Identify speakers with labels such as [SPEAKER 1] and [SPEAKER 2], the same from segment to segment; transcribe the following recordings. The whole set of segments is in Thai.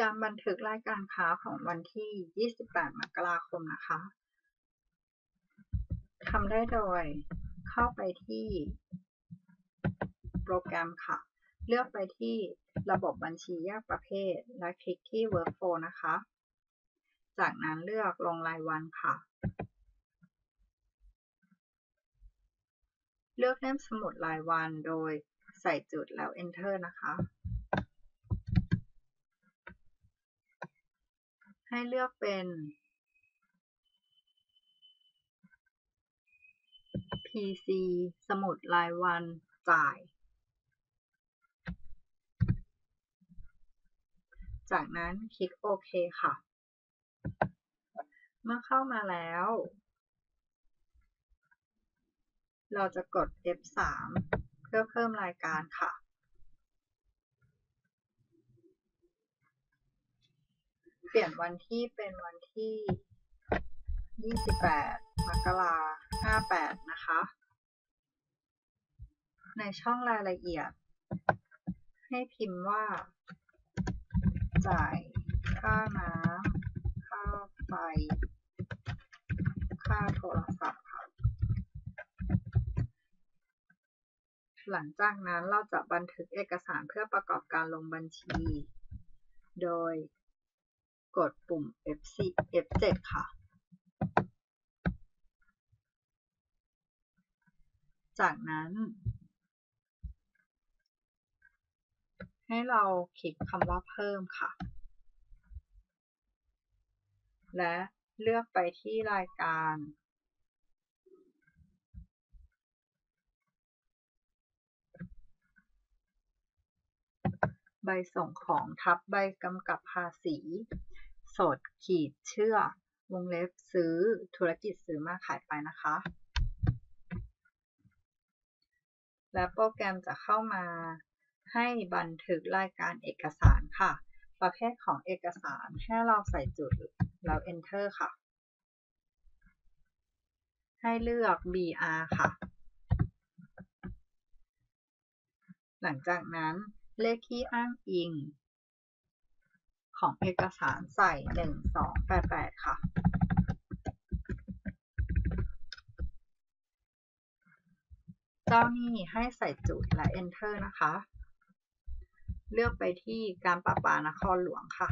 [SPEAKER 1] การบันทึกรายการค้าของวันที่ 28 มกราคมนะคะ ทำได้โดย เข้าไปที่โปรแกรมค่ะ เลือกไปที่ระบบบัญชีแยกประเภท และคลิกที่ Workflow นะคะ จากนั้นเลือกลงรายวันค่ะ เลือกเล่มสมุดรายวันโดยใส่จุดแล้ว Enter นะคะ ให้เลือกเป็น PC สมุดรายวันจ่าย จากนั้นคลิกโอเคค่ะ เมื่อเข้ามาแล้ว เราจะกด F3 เพื่อเพิ่มรายการค่ะ เปลี่ยนวันที่เป็นวันที่ 28 มกราคม58 นะคะ ในช่องรายละเอียด ให้พิมพ์ว่า จ่ายค่าน้ำค่าไฟ ค่าโทรศัพท์ค่ะ หลังจากนั้นเราจะบันทึกเอกสารเพื่อประกอบการลงบัญชี โดย กดปุ่ม F4 F7 ค่ะ จากนั้น ให้เราคลิกคำว่าเพิ่มค่ะ และเลือกไปที่รายการใบส่งของทับใบกำกับภาษี สดขีดเชื่อวงเล็บซื้อธุรกิจซื้อมาขายไปนะคะ และโปรแกรมจะเข้ามาให้บันทึกรายการเอกสารค่ะ ประเภทของเอกสารให้เราใส่จุดแล้ว Enter ค่ะ ให้เลือก BR ค่ะ หลังจากนั้นเลขที่อ้างอิง ของเอกสารใส่ 1288 ค่ะ เจ้าหนี้ให้ใส่จุดและ Enter นะคะ เลือกไปที่การประปานครหลวงค่ะ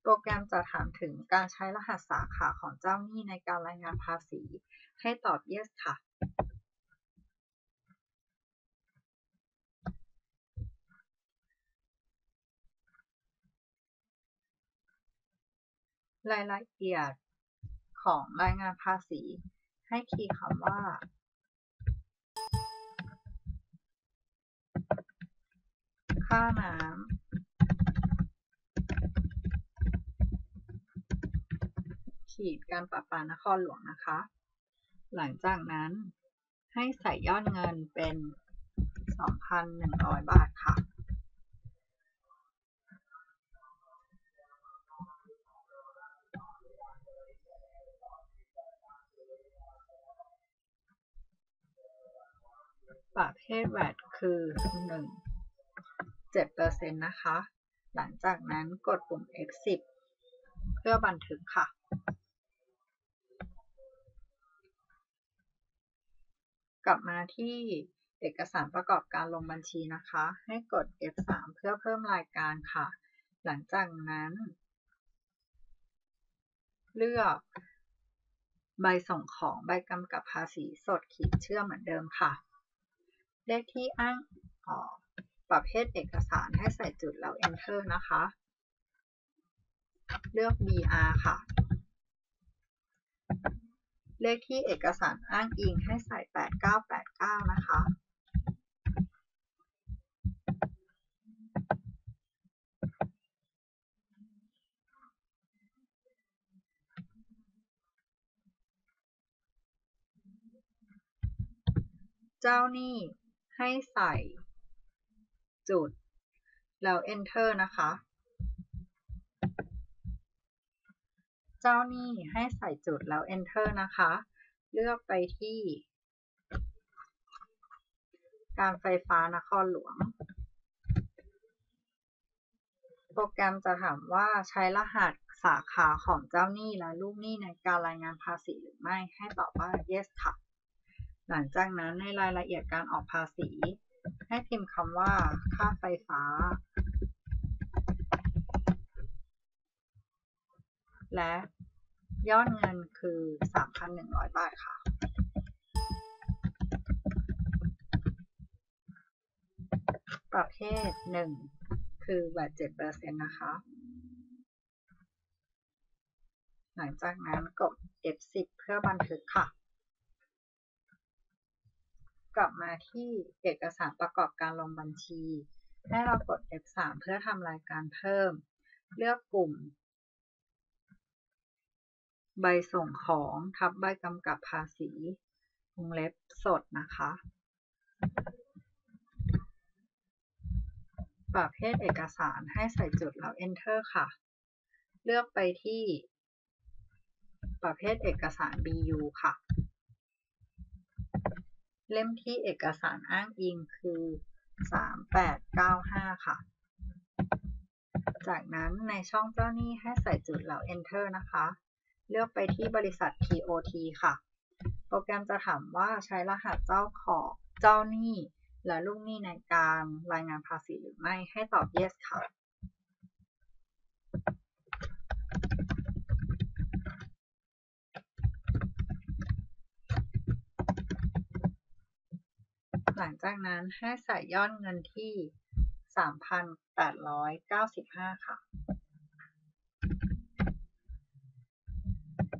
[SPEAKER 1] โปรแกรมจะถามถึงการใช้รหัสสาขาของเจ้าหนี้ในการรายงานภาษี ให้ตอบ yes ค่ะ รายละเอียดของรายงานภาษี ให้คีย์คำว่า ค่าน้ำขีดการประปานครหลวงนะคะ หลังจากนั้นให้ใส่ยอดเงินเป็น 2,100 บาทค่ะ ประเภท VAT คือ1 7%นะคะ หลังจากนั้นกดปุ่ม F10 เพื่อบันทึกค่ะกลับมาที่เอกสารประกอบการลงบัญชีนะคะ ให้กด F3 เพื่อเพิ่มรายการค่ะ หลังจากนั้น เลือก ใบส่งของใบกำกับภาษีสดขีดเชื่อมเหมือนเดิมค่ะ เลขที่อ้างประเภทเอกสารให้ใส่จุดแล้ว Enter นะคะ เลือก BR ค่ะ เลขที่เอกสารอ้างอิงให้ใส่ 8989 นะคะ เจ้าหนี้ ให้ใส่จุด แล้ว Enter นะคะ เจ้าหนี้ให้ใส่จุดแล้ว Enter นะคะ เลือกไปที่ การไฟฟ้านครหลวง โปรแกรมจะถามว่าใช้รหัสสาขาของเจ้าหนี้และลูกหนี้ในการรายงานภาษีหรือไม่ ให้ตอบว่า yes ค่ะ หลังจากนั้นในรายละเอียดการออกภาษี ให้พิมพ์คำว่า ค่าไฟฟ้า และยอดเงินคือ 3,100 บาทค่ะ ประเภท 1 คือแวด7%นะคะ หลังจากนั้นกด F10 เพื่อบันทึกค่ะ กลับมาที่เอกสารประกอบการลงบัญชี ให้เรากด F3 เพื่อทำรายการเพิ่ม เลือกกลุ่ม ใบส่งของทับใบกำกับภาษีวงเล็บสดนะคะ ประเภทเอกสารให้ใส่จุดแล้ว Enter ค่ะ เลือกไปที่ ประเภทเอกสาร BU ค่ะ เล่มที่เอกสารอ้างอิงคือ 3895 ค่ะ จากนั้นในช่องเจ้าหนี้ให้ใส่จุดแล้ว Enter นะคะ เลือกไปที่บริษัท TOT ค่ะ โปรแกรมจะถามว่าใช้รหัสเจ้าของเจ้าหนี้และลูกหนี้ในการรายงานภาษีหรือไม่ให้ตอบ yes ค่ะ ห ลังจากนั้นให้ใส่ยอดเงินที่ 3,895 ค่ะ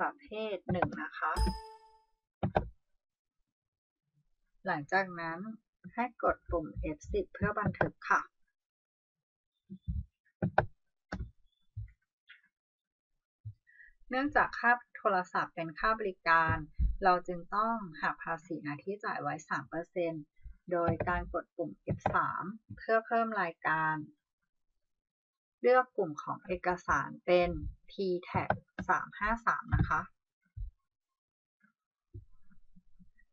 [SPEAKER 1] ประเภท1นะคะ หลังจากนั้นให้กดปุ่ม F10 เพื่อบันทึกค่ะเนื่องจากค่าโทรศัพท์เป็นค่าบริการ เราจึงต้องหักภาษีหน้าที่จ่ายไว้ 3% โดยการกดปุ่ม F3 เพื่อเพิ่มรายการ เลือกกลุ่มของเอกสารเป็น P-TAG 353 นะคะ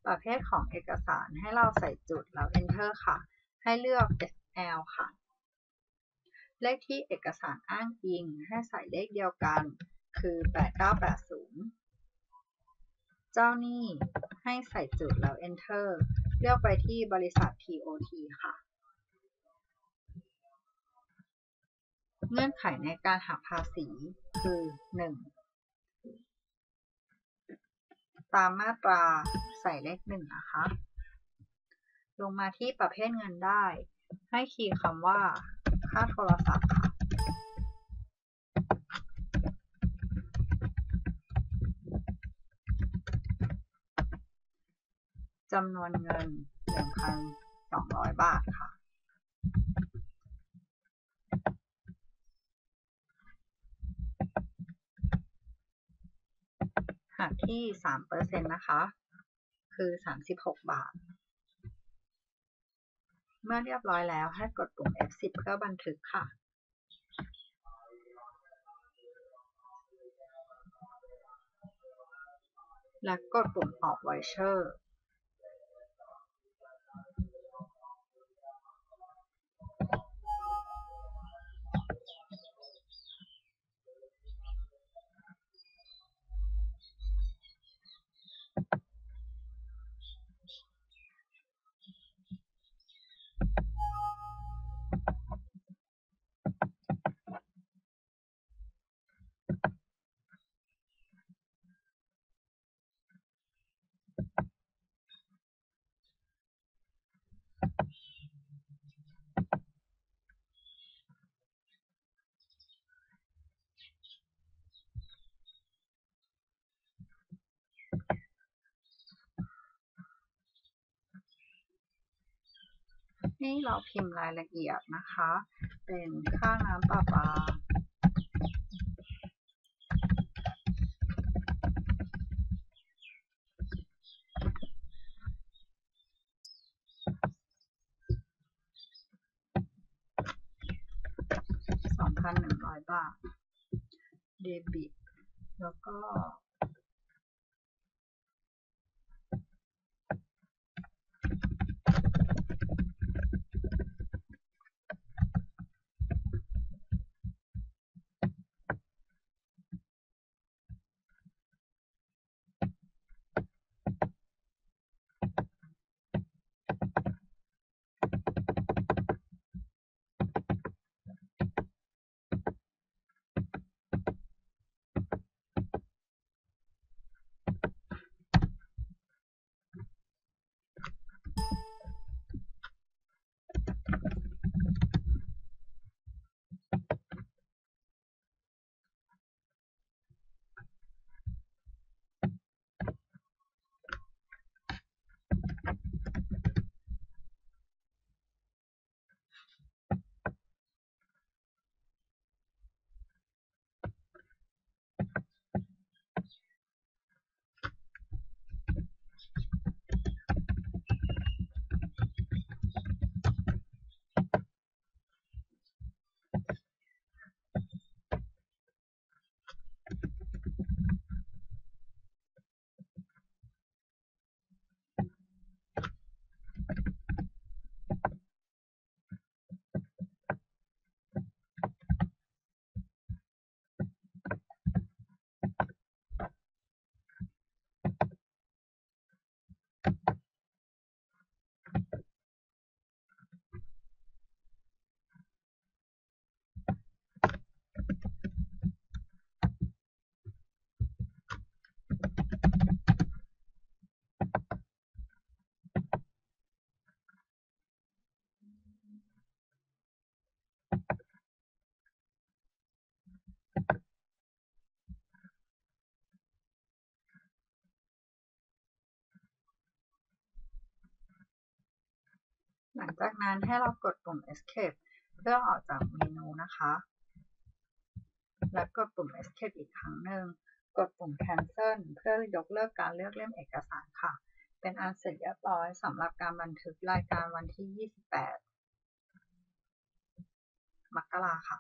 [SPEAKER 1] ประเภทของเอกสารให้เราใส่จุดแล้ว Enter ค่ะ ให้เลือก L ค่ะ เลขที่เอกสารอ้างอิงให้ใส่เลขเดียวกัน คือ 8980 เจ้าหนี้ให้ใส่จุดแล้ว Enter เลือกไปที่บริษัท TOT ค่ะ เงื่อนไขในการหักภาษีคือ 1. ตามมาตราใส่เลขหนึ่งนะคะ ลงมาที่ประเภทเงินได้ ให้คีย์คำว่าค่าโทรศัพท์ค่ะ จำนวนเงิน1,200 บาทค่ะหักที่ 3%นะคะ คือ 36 บาท เมื่อเรียบร้อยแล้วให้กดปุ่ม F10 เพื่อบันทึกค่ะและกดปุ่มออกไวเชอร์ นี่เราพิมพ์รายละเอียดนะคะ เป็นค่าน้ำประปา2,100บาท เดบิต แล้วก็ หลังจากนั้นให้เรากดปุ่ม escape เพื่อออกจากเมนูนะคะ และกดปุ่ม escape อีกครั้งหนึ่ง กดปุ่ม cancel เพื่อยกเลิกการเลือกเล่มเอกสารค่ะ เป็นอันเสร็จเรียบร้อยสำหรับการบันทึกรายการวันที่ 28 มกราค่ะ